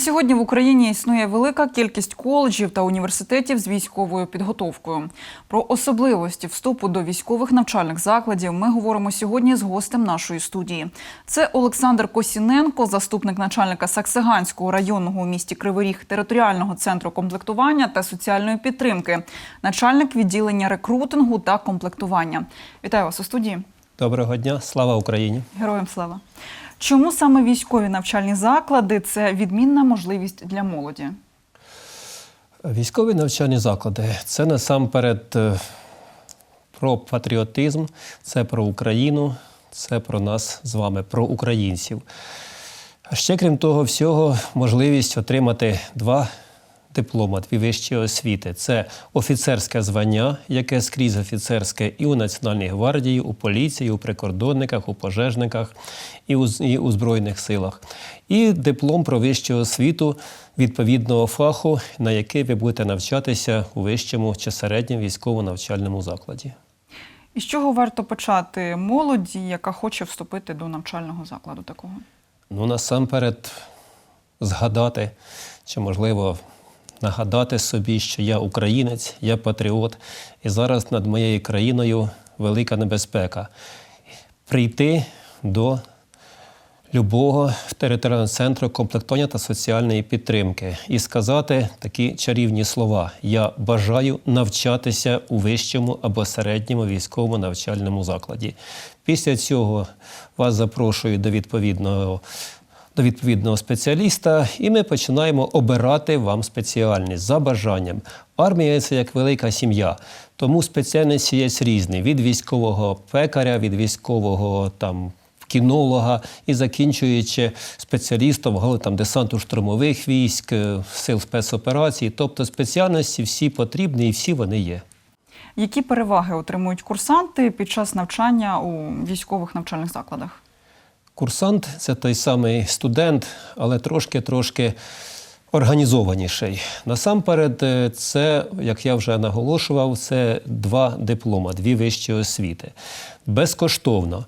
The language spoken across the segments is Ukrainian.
На сьогодні в Україні існує велика кількість коледжів та університетів з військовою підготовкою. Про особливості вступу до військових навчальних закладів ми говоримо сьогодні з гостем нашої студії. Це Олександр Косіненко, заступник начальника Саксиганського районного у місті Кривий Ріг територіального центру комплектування та соціальної підтримки, начальник відділення рекрутингу та комплектування. Вітаю вас у студії. Доброго дня, слава Україні! Героям слава. Чому саме військові навчальні заклади це відмінна можливість для молоді? Військові навчальні заклади це насамперед е, про патріотизм, це про Україну, це про нас з вами, про українців. А ще, крім того всього, можливість отримати два диплома, дві вищі освіти. Це офіцерське звання, яке скрізь офіцерське і у Національній гвардії, у поліції, у прикордонниках, у пожежниках і у, і у Збройних силах. І диплом про вищу освіту відповідного фаху, на який ви будете навчатися у вищому чи середньому військово-навчальному закладі. І з чого варто почати молоді, яка хоче вступити до навчального закладу такого? Ну, насамперед, згадати, чи можливо нагадати собі, що я українець, я патріот, і зараз над моєю країною велика небезпека. Прийти до любого територіального центру комплектування та соціальної підтримки і сказати такі чарівні слова: Я бажаю навчатися у вищому або середньому військовому навчальному закладі. Після цього вас запрошую до відповідного. До відповідного спеціаліста, і ми починаємо обирати вам спеціальність за бажанням. Армія це як велика сім'я, тому спеціальності є різні: від військового пекаря, від військового там кінолога і закінчуючи спеціалістом там десанту штурмових військ, е, сил спецоперацій. Тобто спеціальності всі потрібні і всі вони є. Які переваги отримують курсанти під час навчання у військових навчальних закладах? Курсант це той самий студент, але трошки-трошки організованіший. Насамперед, е, це, як я вже наголошував, це два диплома, дві вищі освіти. Безкоштовно.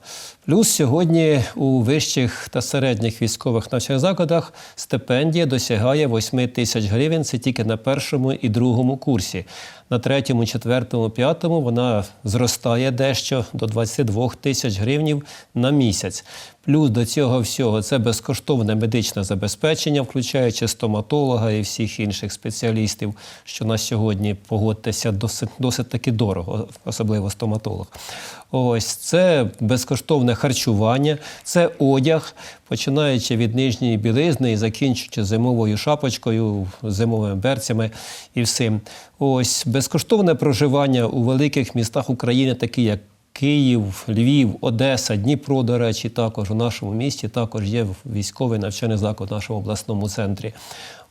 Плюс сьогодні у вищих та середніх військових навчальних закладах стипендія досягає 8 тисяч гривень. Це тільки на першому і другому курсі. На третьому, четвертому, п'ятому вона зростає дещо до 22 тисяч гривень на місяць. Плюс до цього всього це безкоштовне медичне забезпечення, включаючи стоматолога і всіх інших спеціалістів, що на сьогодні погодьтеся досить досить таки дорого, особливо стоматолог. Ось це безкоштовне харчування, це одяг, починаючи від нижньої білизни і закінчуючи зимовою шапочкою, зимовими берцями і всім. Ось безкоштовне проживання у великих містах України, такі як Київ, Львів, Одеса, Дніпро, до речі, також у нашому місті також є військовий навчальний заклад в нашому обласному центрі.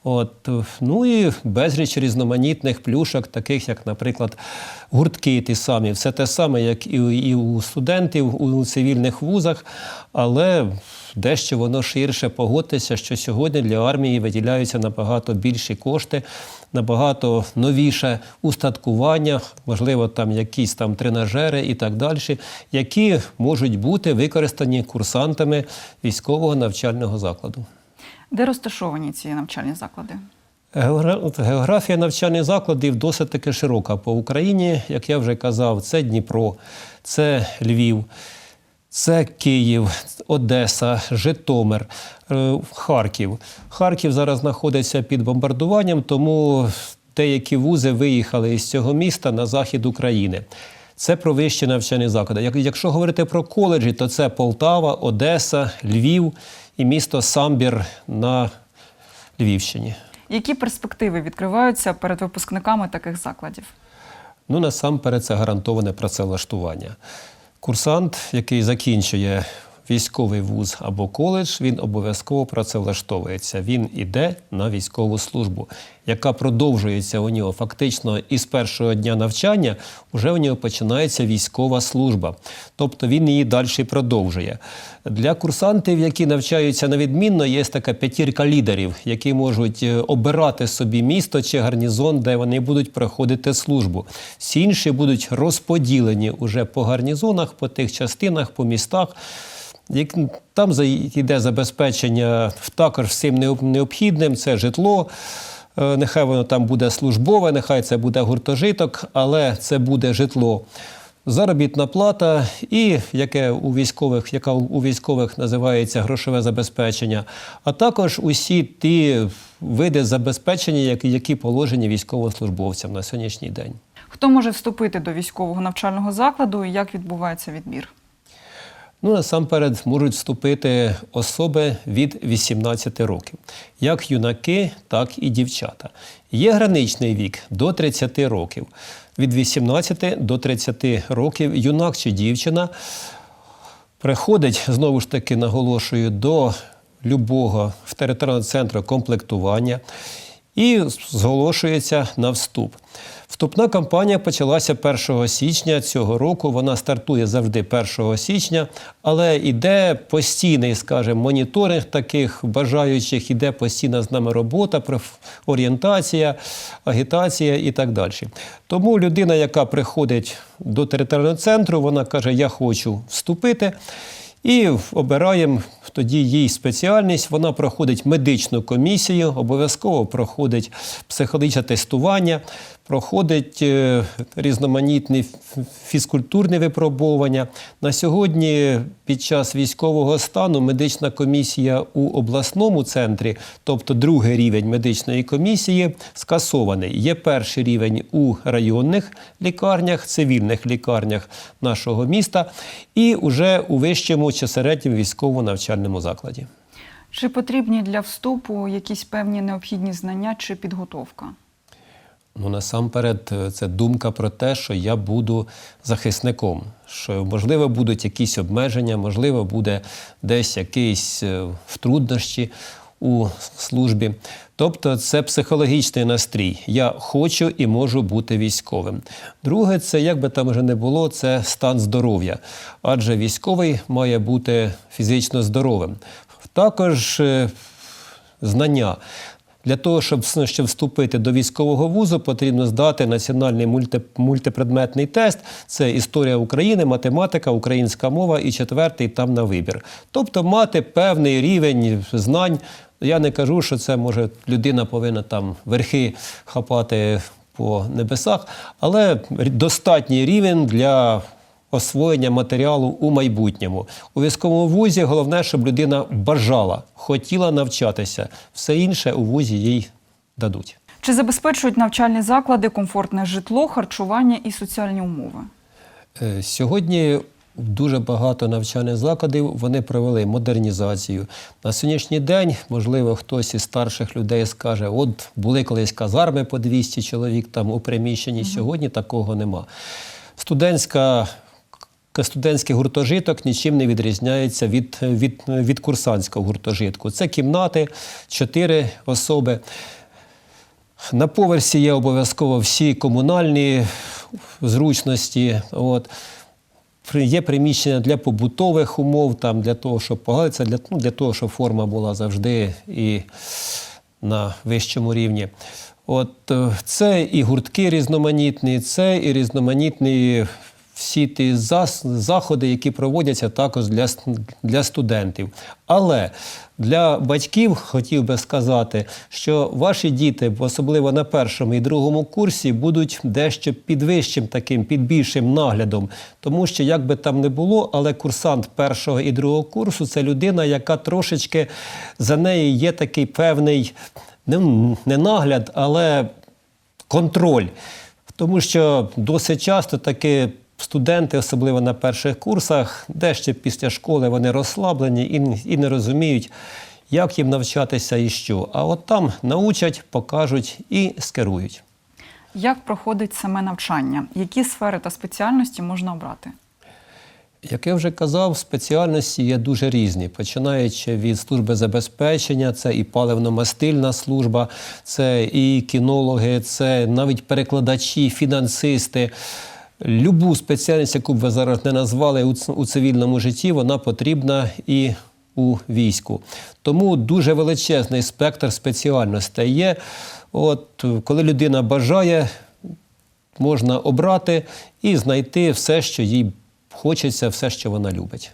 От, ну і безліч різноманітних плюшок, таких як, наприклад, гуртки ті самі. Все те саме, як і, і у студентів у цивільних вузах, але дещо воно ширше погодьтеся, що сьогодні для армії виділяються набагато більші кошти, набагато новіше устаткування, можливо, там якісь там тренажери і так далі, які можуть бути використані курсантами військового навчального закладу. Де розташовані ці навчальні заклади? Географія навчальних закладів досить таки широка по Україні. Як я вже казав, це Дніпро, це Львів, це Київ, Одеса, Житомир, е, Харків. Харків зараз знаходиться під бомбардуванням, тому деякі вузи виїхали із цього міста на захід України. Це про вищі навчальні заклади. Якщо говорити про коледжі, то це Полтава, Одеса, Львів і місто Самбір на Львівщині. Які перспективи відкриваються перед випускниками таких закладів? Ну, насамперед, це гарантоване працевлаштування. Курсант, який закінчує військовий вуз або коледж, він обов'язково працевлаштовується. Він іде на військову службу, яка продовжується у нього фактично із першого дня навчання, вже у нього починається військова служба. Тобто він її далі продовжує. Для курсантів, які навчаються на відмінно, є така п'ятірка лідерів, які можуть е, обирати собі місто чи гарнізон, де вони будуть проходити службу. Всі інші будуть розподілені уже по гарнізонах, по тих частинах, по містах. Як- Там йде забезпечення також всім необхідним, це житло. Е, Нехай воно там буде службове, нехай це буде гуртожиток, але це буде житло. Заробітна плата і яке у військових, яка у військових називається грошове забезпечення, а також усі ті види забезпечення, які, які положені військовослужбовцям на сьогоднішній день. Хто може вступити до військового навчального закладу і як відбувається відбір? Ну, насамперед можуть вступити особи від 18 років, як юнаки, так і дівчата. Є граничний вік до 30 років. Від 18 до 30 років юнак чи дівчина приходить, знову ж таки наголошую, до любого в територіального центру комплектування і зголошується на вступ. Вступна кампанія почалася 1 січня цього року. Вона стартує завжди 1 січня, але йде постійний, скажімо, моніторинг таких бажаючих, іде постійна з нами робота, орієнтація, агітація і так далі. Тому людина, яка приходить до територіального центру, вона каже: Я хочу вступити. І обираємо тоді їй спеціальність. Вона проходить медичну комісію, обов'язково проходить психологічне тестування, проходить е, різноманітні фізкультурні випробування. На сьогодні, під час військового стану, медична комісія у обласному центрі, тобто другий рівень медичної комісії, скасований. Є перший рівень у районних лікарнях, цивільних лікарнях нашого міста і уже у вищому чи середньому військово-навчальному закладі. Чи потрібні для вступу якісь певні необхідні знання чи підготовка? Ну, насамперед, е, це думка про те, що я буду захисником, що можливо будуть якісь обмеження, можливо, буде десь якісь е, труднощі у службі. Тобто це психологічний настрій. Я хочу і можу бути військовим. Друге, це як би там вже не було, це стан здоров'я. Адже військовий має бути фізично здоровим. Також е, знання. Для того, щоб, щоб вступити до військового вузу, потрібно здати національний мульти, мультипредметний тест. Це історія України, математика, українська мова і четвертий там на вибір. Тобто мати певний рівень знань. Я не кажу, що це може людина повинна там верхи хапати по небесах, але достатній рівень для освоєння матеріалу у майбутньому. У військовому вузі головне, щоб людина бажала, хотіла навчатися. Все інше у вузі їй дадуть. Чи забезпечують навчальні заклади комфортне житло, харчування і соціальні умови? Е, Сьогодні дуже багато навчальних закладів вони провели модернізацію. На сьогоднішній день, можливо, хтось із старших людей скаже: от були колись казарми по 200 чоловік там у приміщенні. Сьогодні такого нема. Студентська Студентський гуртожиток нічим не відрізняється від, від, від курсантського гуртожитку. Це кімнати, чотири особи. На поверсі є обов'язково всі комунальні зручності. От. Є приміщення для побутових умов, там, для того, щоб погладитися, для, ну, для того, щоб форма була завжди і на вищому рівні. От е, це і гуртки різноманітні, це і різноманітні всі ті заходи, які проводяться також для, для студентів. Але для батьків хотів би сказати, що ваші діти, особливо на першому і другому курсі, будуть дещо під вищим таким, під більшим наглядом. Тому що, як би там не було, але курсант першого і другого курсу це людина, яка трошечки за нею є такий певний не нагляд, але контроль. Тому що досить часто таки студенти, особливо на перших курсах, дещо після школи вони розслаблені і, і не розуміють, як їм навчатися і що. А от там научать, покажуть і скерують. Як проходить саме навчання? Які сфери та спеціальності можна обрати? Як я вже казав, спеціальності є дуже різні, починаючи від служби забезпечення, це і паливно-мастильна служба, це і кінологи, це навіть перекладачі, фінансисти. Любу спеціальність, яку б ви зараз не назвали у цивільному житті, вона потрібна і у війську. Тому дуже величезний спектр спеціальностей є. От коли людина бажає, можна обрати і знайти все, що їй хочеться, все, що вона любить.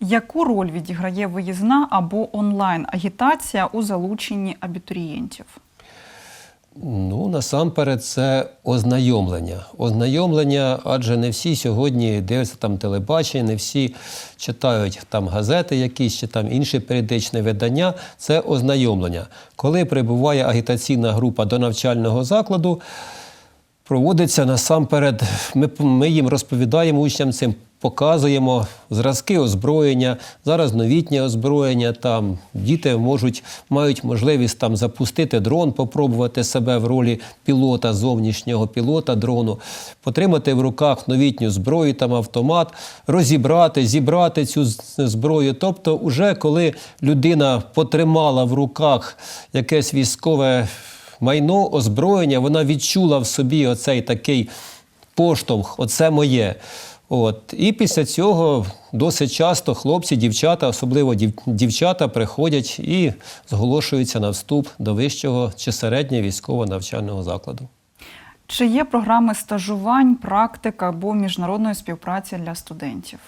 Яку роль відіграє виїзна або онлайн агітація у залученні абітурієнтів? Ну, насамперед, це ознайомлення. Ознайомлення, адже не всі сьогодні дивляться там телебачення, не всі читають там газети якісь чи там інші періодичні видання. Це ознайомлення. Коли прибуває агітаційна група до навчального закладу, проводиться насамперед. Ми, ми їм розповідаємо учням цим, показуємо зразки озброєння. Зараз новітнє озброєння. Там діти можуть мають можливість там запустити дрон, попробувати себе в ролі пілота, зовнішнього пілота дрону, потримати в руках новітню зброю, там автомат, розібрати, зібрати цю зброю. Тобто, уже коли людина потримала в руках якесь військове майно, озброєння, вона відчула в собі оцей такий поштовх, оце моє. От. І після цього досить часто хлопці, дівчата, особливо дів- дівчата, приходять і зголошуються на вступ до вищого чи середнього військового навчального закладу. Чи є програми стажувань, практик або міжнародної співпраці для студентів?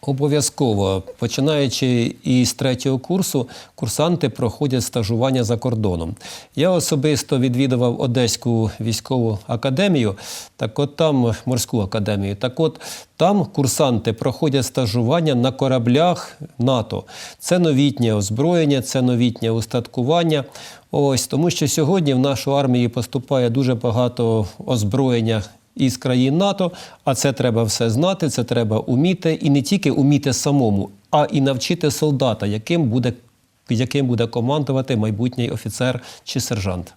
Обов'язково, починаючи із третього курсу, курсанти проходять стажування за кордоном. Я особисто відвідував Одеську військову академію, так от там морську академію. Так от там курсанти проходять стажування на кораблях НАТО. Це новітнє озброєння, це новітнє устаткування. Ось тому, що сьогодні в нашу армію поступає дуже багато озброєння із країн НАТО, а це треба все знати, це треба уміти, і не тільки уміти самому, а і навчити солдата, яким буде, яким буде командувати майбутній офіцер чи сержант.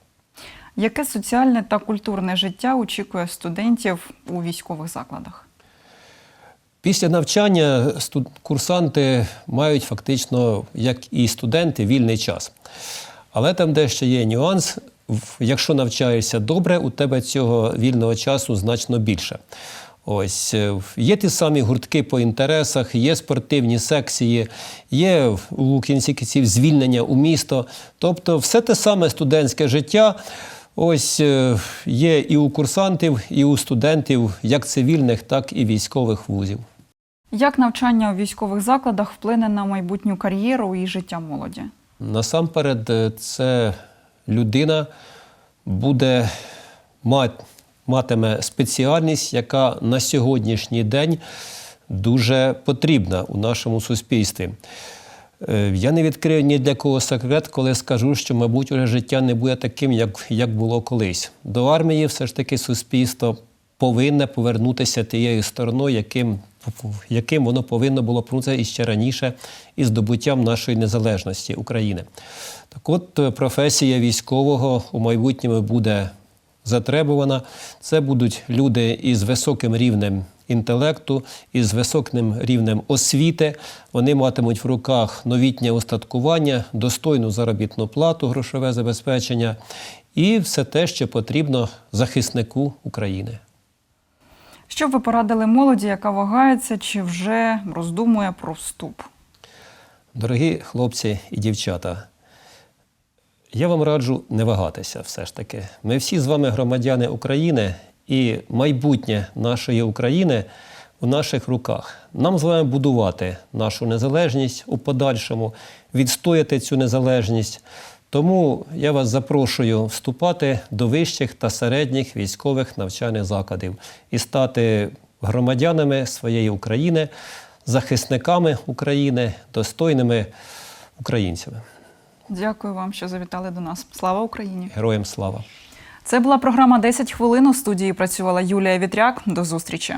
Яке соціальне та культурне життя очікує студентів у військових закладах? Після навчання курсанти мають фактично, як і студенти, вільний час. Але там дещо є нюанс. Якщо навчаєшся добре, у тебе цього вільного часу значно більше. Ось е, є ті самі гуртки по інтересах, є спортивні секції, є у кінці кінців звільнення у місто. Тобто, все те саме студентське життя. Ось е, є і у курсантів, і у студентів, як цивільних, так і військових вузів. Як навчання у військових закладах вплине на майбутню кар'єру і життя молоді? Насамперед, е, це людина буде мати, матиме спеціальність, яка на сьогоднішній день дуже потрібна у нашому суспільстві. Е, Я не відкрию ні для кого секрет, коли скажу, що, мабуть, уже життя не буде таким, як, як було колись. До армії все ж таки суспільство повинне повернутися тією стороною, яким, яким воно повинно було повернутися іще раніше із здобуттям нашої незалежності України. Так от е, професія військового у майбутньому буде затребувана. Це будуть люди із високим рівнем інтелекту, із високим рівнем освіти. Вони матимуть в руках новітнє устаткування, достойну заробітну плату, грошове забезпечення і все те, що потрібно захиснику України. Що б ви порадили молоді, яка вагається чи вже роздумує про вступ? Дорогі хлопці і дівчата, я вам раджу не вагатися все ж таки. Ми всі з вами громадяни України, і майбутнє нашої України в наших руках. Нам з вами будувати нашу незалежність у подальшому, відстояти цю незалежність. Тому я вас запрошую вступати до вищих та середніх військових навчальних закладів і стати громадянами своєї України, захисниками України, достойними українцями. Дякую вам, що завітали до нас. Слава Україні! Героям слава! Це була програма «10 хвилин. У студії працювала Юлія Вітряк. До зустрічі.